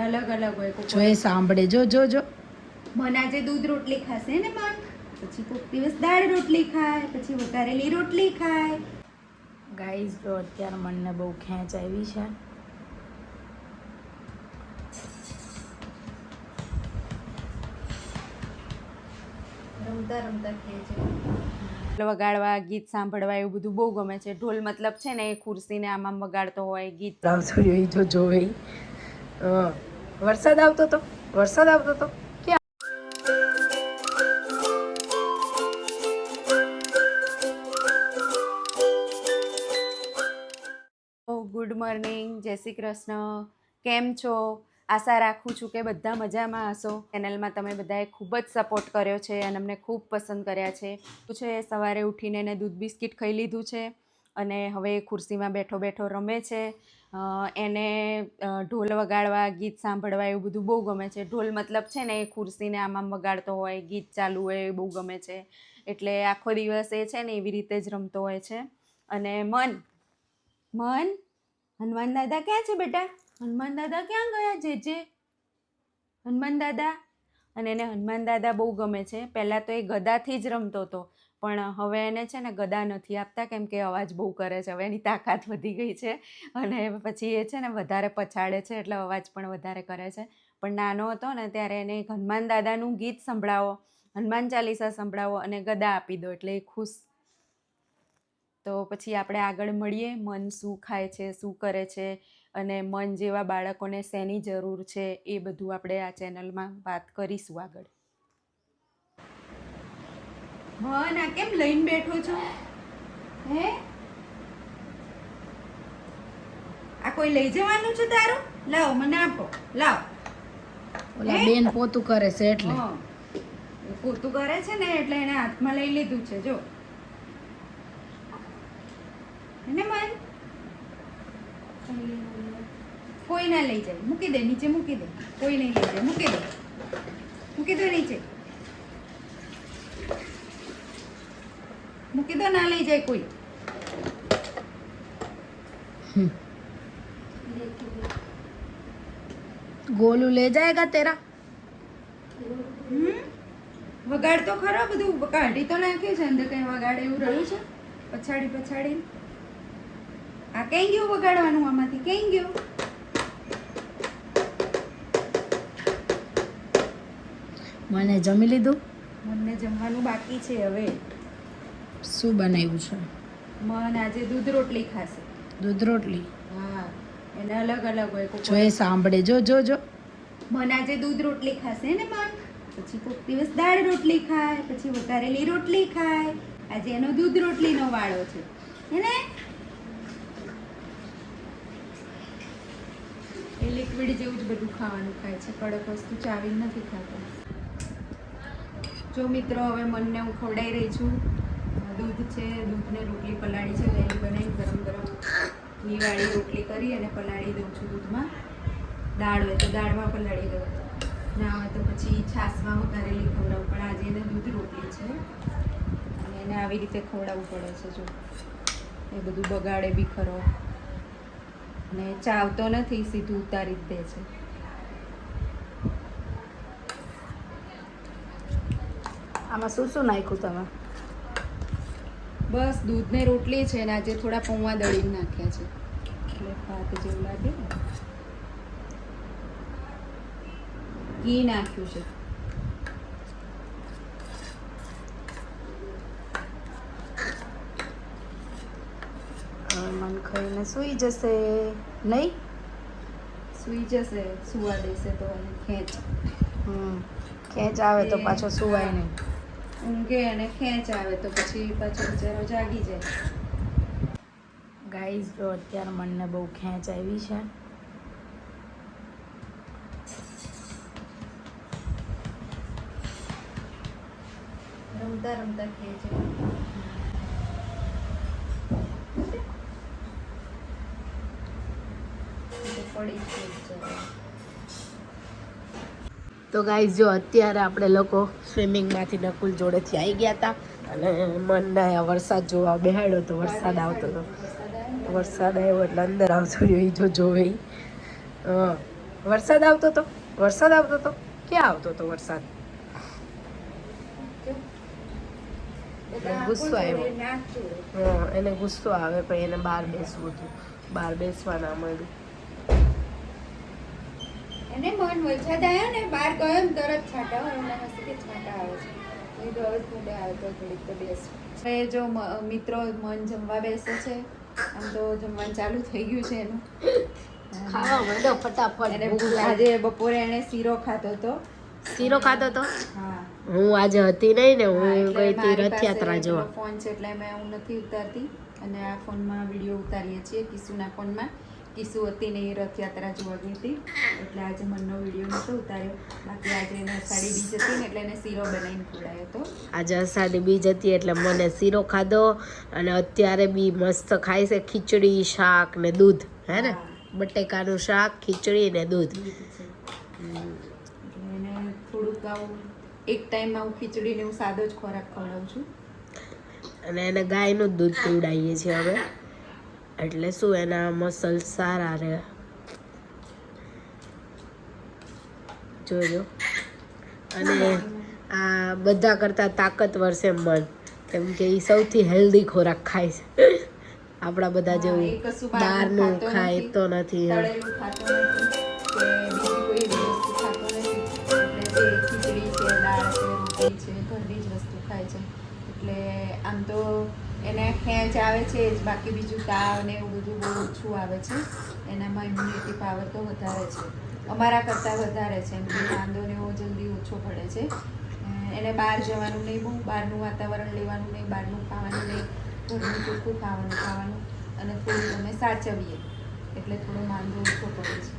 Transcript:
અલગ અલગ હોય જો એ સાંભળે. જો જો જો. મન આજે દૂધ રોટલી ખાશે ને મન પછી કોક દિવસ દાળ રોટલી ખાય પછી વઘારેલી રોટલી ખાય. ગાઈઝ તો અત્યારે મનને બહુ ખેંચ આવી છે. રમતા રમતા ખેંચ. વગાડવા ગીત સાંભળવા એવું બધું બહુ ગમે છે. ઢોલ મતલબ છે ને એ ખુરશીને આમ આમ વગાડતો હોય ગીત આવતો હોય જો જોવે. ઈ. હં. વરસાદ આવતો તો? વરસાદ આવતો તો? ક્યાં? Good morning. જય શ્રી કૃષ્ણ. કેમ છો? આશા રાખું છું કે બધા મજામાં હશો. ચેનલમાં તમે બધાએ ખૂબ જ સપોર્ટ કર્યો છે અને અમને ખૂબ પસંદ કર્યા છે. છે, સવારે ઉઠીને એને દૂધ બિસ્કિટ ખાઈ લીધું છે. અને હવે ખુરશીમાં બેઠો બેઠો રમે છે. એને ઢોલ વગાડવા, ગીત સાંભળવા એવું બધું બહુ ગમે છે. ઢોલ મતલબ છે ને એ ખુરશીને આમ આમ વગાડતો હોય, ગીત ચાલુ હોય એ બહુ ગમે છે. એટલે આખો દિવસ એ છે ને એવી રીતે જ રમતો હોય છે. અને મન મન, હનુમાન દાદા ક્યાં છે બેટા? હનુમાન દાદા ક્યાં ગયા? જે જે. હનુમાન દાદા. અને એને હનુમાન દાદા બહુ ગમે છે. પહેલાં તો એ ગદાથી જ રમતો હતો. પણ હવે એને છે ને ગદા નથી આપતા, કેમ કે અવાજ બહુ કરે છે. હવે એની તાકાત વધી ગઈ છે અને પછી એ છે ને વધારે પછાડે છે, એટલે અવાજ પણ વધારે કરે છે. પણ નાનો હતો ને ત્યારે એને હનુમાન દાદાનું ગીત સંભળાવો, હનુમાન ચાલીસા સંભળાવો અને ગદા આપી દો એટલે એ ખુશ. તો પછી આપણે આગળ મળીએ. મન શું ખાય છે, શું કરે છે અને મન જેવા બાળકોને શેની જરૂર છે એ બધું આપણે આ ચેનલમાં વાત કરીશું આગળ. મન આ કેમ લઈને બેઠો છો? હે? આ કોઈ લઈ જવાનું છે તારું? લાવ મને આપો. લાવ. ઓલા બેન પોતું કરે છે એટલે. પોતું કરે છે ને એટલે એને હાથમાં લઈ લીધું છે જો. એને મન? કોઈ ના લઈ જાય. મૂકી દે નીચે મૂકી દે. કોઈ નહીં લઈ જાય. મૂકી દે. મૂકી દો નીચે. મૂકી દો ના લઈ જાય કોઈ. ગોલું લે જાયગા તેરા? હમ? વગાડ તો ખરો બધું. કાઢી તો નાખ્યું છે અંદર કઈ વગાડે એવું રહ્યું છે? પછાડી પછાડી. આ કઈ ગયું વગાડવાનું આમાંથી? કઈ ગયું? મને જમી લીધું? મને જમવાનું બાકી છે હવે. શું બનાવ્યું છે? મન આજે દૂધ રોટલી ખાશે. દૂધ રોટલી? હા એને અલગ અલગ હોય. જો એ સાંભળે. જો જો જો. મન આજે દૂધ રોટલી ખાશે ને મન પછી કોક દિવસ દાળ રોટલી ખાય પછી વઘારેલી રોટલી ખાય. આજે એનો દૂધ રોટલીનો વાળો છે. એને એ લિક્વિડ જેવું જ બધું ખાવાનું ખાય છે. કડક વસ્તુ ચાવી નથી ખાતો. જો મિત્રો હવે મનને હું ખવડાવી રહી છું. દૂધ છે, દૂધને રોટલી પલાળી છે દહીં બનાવી ગરમ ગરમ ઘીવાળી રોટલી કરી અને પલાળી દઉં છું દૂધમાં. દાળ હોય તો દાળમાં પલાળી દઉં. ના હોય તો પછી છાશમાં વઘારેલી ખવડાવું પણ આજે એને દૂધ રોટલી છે. અને એને આવી રીતે ખવડાવવું પડે છે જો. એ બધું બગાડે બી ખરો અને ચાવતો નથી, સીધું ઉતારી જ દે છે. આમાં શું શું નાખ્યું તમે? બસ દૂધને રોટલી છે ને આજે થોડા પૌવા દળીને નાખ્યા છે. એટલે ભાત જેવું લાગે ને? ઘી નાખ્યું છે. મન ખાઈને સૂઈ જશે. નહીં? સૂઈ જશે સુવા દેશે તો ખેંચ. હમ ખેંચ આવે તો પાછો સુવાય નહીં. ઊંઘે અને ખેંચ આવે તો પછી પાછો બિચારો જાગી જાય. ગાઈઝ તો અત્યારે મને બહુ ખેંચ આવી છે. રમતા રમતા ખેંચ પડી જ ગઈ બિચારો. તો ગાઈઝ જો અત્યારે આપણે લોકો સ્વિમિંગમાંથી નકુલ જોડેથી આવી ગયા હતા અને મનના વરસાદ જોવા બેહાડ્યો તો વરસાદ આવતો હતો વરસાદ આવ્યો એટલે અંદર આવતો રહ્યો એ જો જોવે વરસાદ આવતો તો? વરસાદ આવતો તો? ક્યાં આવતો હતો વરસાદ? ગુસ્સો આવ્યો. હા, એને ગુસ્સો આવે પણ એને બહાર બેસવું હતું. બહાર બેસવા ના મળ્યું એને મન વરસાદ આવ્યો ને બહાર ગયો ને તરત છાંટા હોય એમના હસી કે છાંટા આવે છે. એ તો હવે થોડે આવે તો તો બેસ. હવે જો મિત્રો મન જમવા બેસે છે આમ તો જમવાનું ચાલુ થઈ ગયું છે એનું. ફટાફટ. આજે બપોરે એને શીરો ખાતો હતો શીરો ખાતો તો? હા. હું આજે હતી નહીં ને હું ગઈ હતી રથયાત્રા જોવા. ફોન છે એટલે મેં હું નથી ઉતારતી. અને આ ફોનમાં વીડિયો ઉતારીએ છીએ કિશુના ફોનમાં. કિશુ હતી ને એ રથયાત્રા જોવા ગઈ હતી. એટલે આજે મનનો વીડિયો નહોતો ઉતાર્યો. બાકી આજે એને અષાઢી બીજ હતી ને એટલે એને શીરો બનાવીને ખવડાયો હતો. આજે અષાઢી બીજ હતી એટલે મને શીરો ખાધો અને અત્યારે બી મસ્ત ખાય છે ખીચડી શાક ને દૂધ હે ને? બટેકાનું શાક ખીચડી ને દૂધ. એને થોડુંક આવું એક ટાઈમમાં હું ખીચડી ને હું સાદો જ ખોરાક ખવડાવું છું. અને એને ગાયનું જ દૂધ પીવડાવીએ છીએ હવે. એટલે શું એના મસલ સારા રહે? જોજો. અને આ બધા કરતાં તાકતવર છે મન. કેમ કે એ સૌથી હેલ્ધી ખોરાક ખાય છે. આપણા બધા જેવું બહારનું ખાય તો નથી. ખીચડી છે દાળ છે રોટલી છે ઘરની જ વસ્તુ ખાય છે. એટલે આમ તો એને ખેંચ આવે છે જ બાકી બીજું તાવ ને એવું બધું બહુ ઓછું આવે છે. એનામાં ઇમ્યુનિટી પાવર તો વધારે છે. અમારા કરતાં વધારે છે, એમ કે વાંધો ને એવો જલ્દી ઓછો પડે છે. એને બહાર જવાનું નહીં, બહુ બહારનું વાતાવરણ લેવાનું નહીં, બહારનું ખાવાનું નહીં, ઘરનું ચોખ્ખું ખાવાનું ખાવાનું અને થોડું અમે સાચવીએ. એટલે થોડો માંદો ઓછો પડે છે.